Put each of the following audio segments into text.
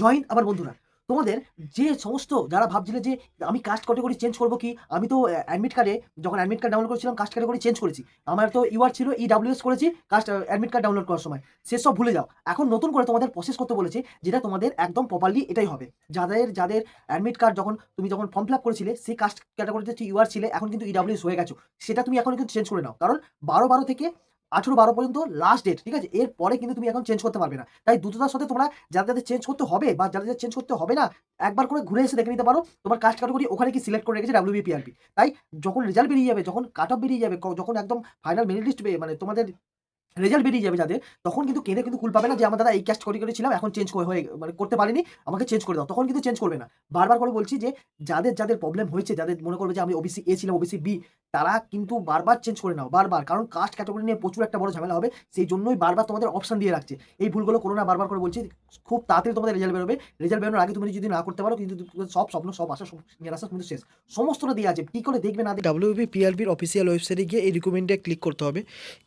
Join আমার বন্ধুরা, তোমাদের যে সমস্ত যারা ভাবছিলে যে আমি কাস্ট ক্যাটাগরি চেঞ্জ করব কি, আমি তো অ্যাডমিট কার্ডে যখন অ্যাডমিট কার্ড ডাউনলোড করেছিলাম কাস্ট ক্যাটাগরি চেঞ্জ করেছি। আমার তো ইউআর ছিল ই ডাব্লিউএস করেছি কাস্ট অ্যাডমিট কার্ড ডাউনলোড করার সময়। সেসব ভুলে যাও। এখন নতুন করে তোমাদের প্রসেস করতে বলেছে যেটা তোমাদের একদম প্রপারলি এটাই হবে। যাদের যাদের অ্যাডমিট কার্ড যখন তুমি যখন ফর্ম ফিল আপ করেছিলে, সেই কাস্ট ক্যাটাগরিতে ইউআর ছিলে, এখন কিন্তু ইডাব্লিউএস হয়ে গেছো। সেটা তুমি এখন কিন্তু চেঞ্জ করে নাও। কারণ বারো বারো থেকে আঠেরো বারো পর্যন্ত লাস্ট ডেট ঠিক আছে? এর পরে কিন্তু তুমি এখন চেঞ্জ করতে পারবে না। তাই দ্রুততার সাথে তোমরা যাদের যাদের চেঞ্জ করতে হবে বা যাদের যাদের চেঞ্জ করতে হবে না, একবার করে ঘুরে এসে দেখে নিতে পারো। তোমার কাস্ট ক্যাটাগরি ওখানে কি সিলেক্ট করে রেখেছে ডাব্লিউ ডাব্লিউবিপিআরপি তাই যখন রেজাল্ট বেরিয়ে যাবে, যখন কাট অফ বেরিয়ে যাবে যখন একদম ফাইনাল মেরিট লিস্ট মানে তোমাদের রেজাল্ট বেরিয়ে যাবে যাদের, তখন কিন্তু কেঁদে কিন্তু কুল পাবে না যে আমার দাদা এই ক্যাস্ট করে করেছিলাম এখন চেঞ্জ হয়ে মানে করতে পারিনি, আমাকে চেঞ্জ করে দাও। তখন কিন্তু চেঞ্জ করবে না। বারবার করে বলছি যে যাদের যাদের প্রবলেম হয়েছে, যাদের মনে করবে যে আমি ওবিসি এ ছিলাম ওবিসি বি তারা কিন্তু বারবার চেঞ্জ করে নাও, বারবার। কারণ কাস্ট ক্যাটাগরি নিয়ে প্রচুর একটা বড় ঝামেলা হবে, সেই জন্যই বারবার তোমাদের অপশন দিয়ে রাখছে। এই ভুলগুলো করো না, বারবার করে বলছি, খুব তাড়াতাড়ি তোমাদের রেজাল্ট বেরোবে। রেজাল্ট বেরোনোর আগে তুমি যদি না করতে পারো, কিন্তু সব স্বপ্ন সব আশা সব নিরাশা কিন্তু শেষ। সমস্তটা দিয়ে আছে, কি করে দেখবে না ডাব্লিউবি পিআরবির অফিসিয়াল ওয়েবসাইটে গিয়ে এই রিকমেন্ডে ক্লিক করতে হবে।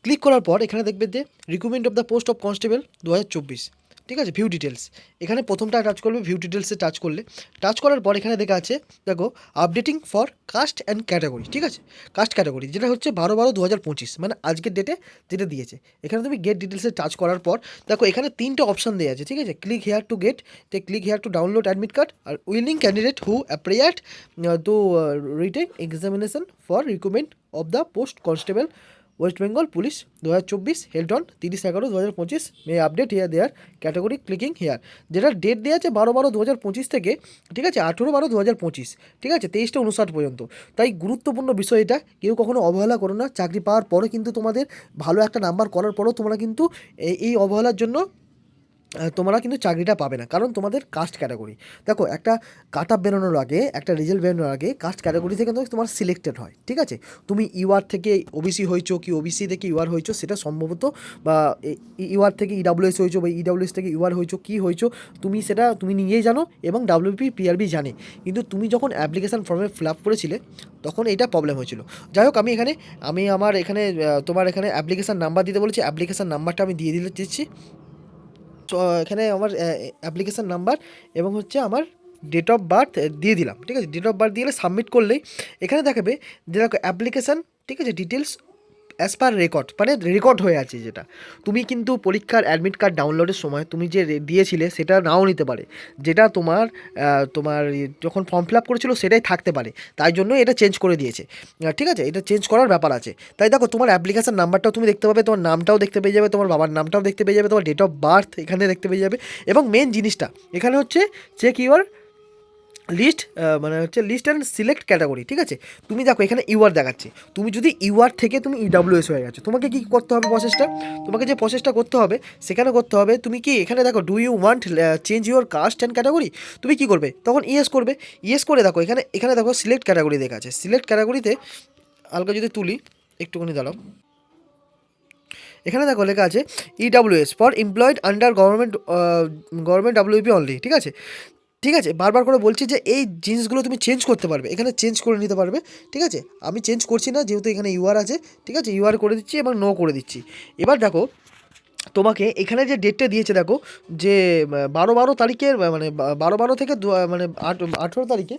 ক্লিক করার পর এখানে দেখবে যে recommend of the post of constable দু হাজার চব্বিশ। ঠিক আছে? ভিউ ডিটেলস এখানে প্রথমটা টাচ করবে ভিউ ডিটেলসে টাচ করলে। টাচ করার পর এখানে দেখা আছে দেখো updating for caste and category ঠিক আছে? কাস্ট ক্যাটাগরি যেটা হচ্ছে বারো বারো দু হাজার পঁচিশ মানে আজকের ডেটে যেটা দিয়েছে। এখানে তুমি গেট ডিটেলসে টাচ করার পর, দেখো, এখানে তিনটে অপশন দেওয়া আছে, ঠিক আছে? ক্লিক হেয়ার টু গেট তে click here to download admit card are willing candidate who appeared to written examination for recommend of the post constable West Bengal police দু হাজার চব্বিশ হেল্ড অন তিরিশ এগারো দু হাজার পঁচিশ May update here their category clicking here যেটা date দেওয়া আছে বারো বারো দু হাজার পঁচিশ থেকে, ঠিক আছে, আঠেরো বারো দু হাজার পঁচিশ, ঠিক আছে, তেইশটা উনষাট পর্যন্ত। তাই গুরুত্বপূর্ণ বিষয় এটা, কেউ কখনো অবহেলা করো না, চাকরি পাওয়ার পরে কিন্তু তোমাদের ভালো একটা নাম্বার করার পরেও তোমরা কিন্তু এই- অবহেলার জন্য তোমরা কিন্তু চাকরিটা পাবে না। কারণ তোমাদের কাস্ট ক্যাটাগরি দেখো, একটা কাট আপ বেরোনোর আগে, একটা রেজাল্ট বেরোনোর আগে কাস্ট ক্যাটাগরি থেকে কিন্তু তোমার সিলেক্টেড হয়, ঠিক আছে? তুমি ইউআর থেকে ওবিসি হয়েছো কি ওবিসি থেকে ইউআর হয়েছো সেটা সম্ভবত বা ইউআর থেকে ইডাব্লিউএস হয়েছো বা ইডাব্লিউএস থেকে ইউআর হয়েছো কী হয়েছো তুমি সেটা তুমি নিজেই জানো এবং ডাব্লিউপি পিআরবি জানে। কিন্তু তুমি যখন অ্যাপ্লিকেশান ফর্মে ফিল আপ করেছিলে, তখন এটা প্রবলেম হয়েছিল। যাই হোক, আমি এখানে, আমি আমার এখানে তোমার এখানে অ্যাপ্লিকেশান নাম্বার দিতে বলেছি। অ্যাপ্লিকেশান নাম্বারটা আমি দিয়ে দিতে তো এখানে আমার অ্যাপ্লিকেশান নাম্বার এবং হচ্ছে আমার ডেট অফ বার্থ দিয়ে দিলাম, ঠিক আছে? ডেট অফ বার্থ দিয়ে সাবমিট করলেই এখানে দেখাবে যে দেখো অ্যাপ্লিকেশান ঠিক আছে? ডিটেলস অ্যাজ পার রেকর্ড মানে রেকর্ড হয়ে আছে যেটা। তুমি কিন্তু পরীক্ষার অ্যাডমিট কার্ড ডাউনলোডের সময় তুমি যে দিয়েছিলে সেটা নাও নিতে পারে। যেটা তোমার তোমার যখন ফর্ম ফিল আপ করেছিল সেটাই থাকতে পারে। তাই জন্য এটা চেঞ্জ করে দিয়েছে। ঠিক আছে? এটা চেঞ্জ করার ব্যাপার আছে। তাই দেখো, তোমার অ্যাপ্লিকেশান নাম্বারটাও তুমি দেখতে পাবে, তোমার নামটাও দেখতে পেয়ে যাবে, তোমার বাবার নামটাও দেখতে পেয়ে যাবে, তোমার ডেট অফ বার্থ এখানে দেখতে পেয়ে যাবে। এবং মেন জিনিসটা, এখানে হচ্ছে চেক ইউর লিস্ট মানে হচ্ছে লিস্ট অ্যান্ড সিলেক্ট ক্যাটাগরি ঠিক আছে? তুমি দেখো, এখানে ইউআর দেখাচ্ছে। তুমি যদি ইউআর থেকে তুমি ইডাব্লিউএস হয়ে গেছো, তোমাকে কি করতে হবে প্রসেসটা তোমাকে যে প্রসেসটা করতে হবে, সেখানে করতে হবে, তুমি কি এখানে দেখো do you want change your caste and category তুমি কি করবে? তখন ইয়েস করবে। ইয়েস করে দেখো, এখানে এখানে দেখো সিলেক্ট ক্যাটাগরি দেখা আছে। সিলেক্ট ক্যাটাগরিতে হালকা যদি তুলি, একটুখানি দাঁড়াও। এখানে দেখো, লেখা আছে EWS for employed under government government WP only ঠিক আছে? ঠিক আছে, বারবার করে বলছি যে এই জিনিসগুলো তুমি চেঞ্জ করতে পারবে, এখানে চেঞ্জ করে নিতে পারবে, ঠিক আছে? আমি চেঞ্জ করছি না, যেহেতু এখানে ইউআর আছে, ঠিক আছে? ইউআর করে দিচ্ছি এবং নো করে দিচ্ছি। এবার দেখো তোমাকে এখানে যে ডেটটা দিয়েছে, দেখো, যে বারো বারো তারিখের মানে বারো বারো থেকে মানে আঠেরো তারিখে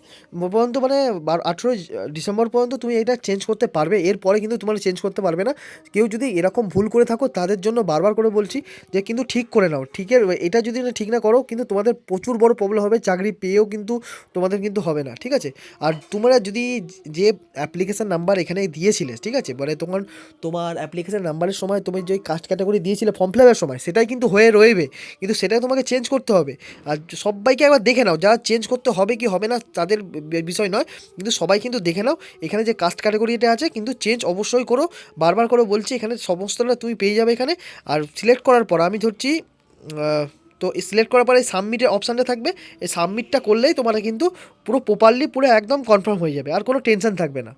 পর্যন্ত মানে আঠেরো ডিসেম্বর পর্যন্ত তুমি এটা চেঞ্জ করতে পারবে। এরপরে কিন্তু তোমার চেঞ্জ করতে পারবে না। কেউ যদি এরকম ভুল করে থাকো, তাদের জন্য বারবার করে বলছি যে, কিন্তু ঠিক করে নাও। ঠিকের এটা যদি না ঠিক না করো, কিন্তু তোমাদের প্রচুর বড় প্রবলেম হবে, চাকরি পেয়েও কিন্তু তোমাদের কিন্তু হবে না। ঠিক আছে? আর তোমরা যদি যে অ্যাপ্লিকেশান নাম্বার এখানে দিয়েছিলে, ঠিক আছে? মানে তখন তোমার অ্যাপ্লিকেশান নাম্বারের সময় তুমি যে কাস্ট ক্যাটাগরি দিয়েছিলে ফর্ম ফিল আপের সময়, সেটাই কিন্তু হয়ে রয়েবে কিন্তু সেটাই তোমাকে চেঞ্জ করতে হবে। আর সবাইকে একবার দেখে নাও, যারা চেঞ্জ করতে হবে কি হবে না, তাদের বিষয় নয়। কিন্তু সবাই কিন্তু দেখে নাও, এখানে যে কাস্ট ক্যাটাগরিটা আছে, কিন্তু চেঞ্জ অবশ্যই করো। বারবার করে বলছি, এখানে সমস্তটা তুমি পেয়ে যাবে এখানে। আর সিলেক্ট করার পর, আমি ধরছি তো সিলেক্ট করার পরে সাবমিটের অপশানটা থাকবে। এই সাবমিটটা করলেই তোমার কিন্তু পুরো প্রপারলি পুরো একদম কনফার্ম হয়ে যাবে। আর কোনো টেনশন থাকবে না।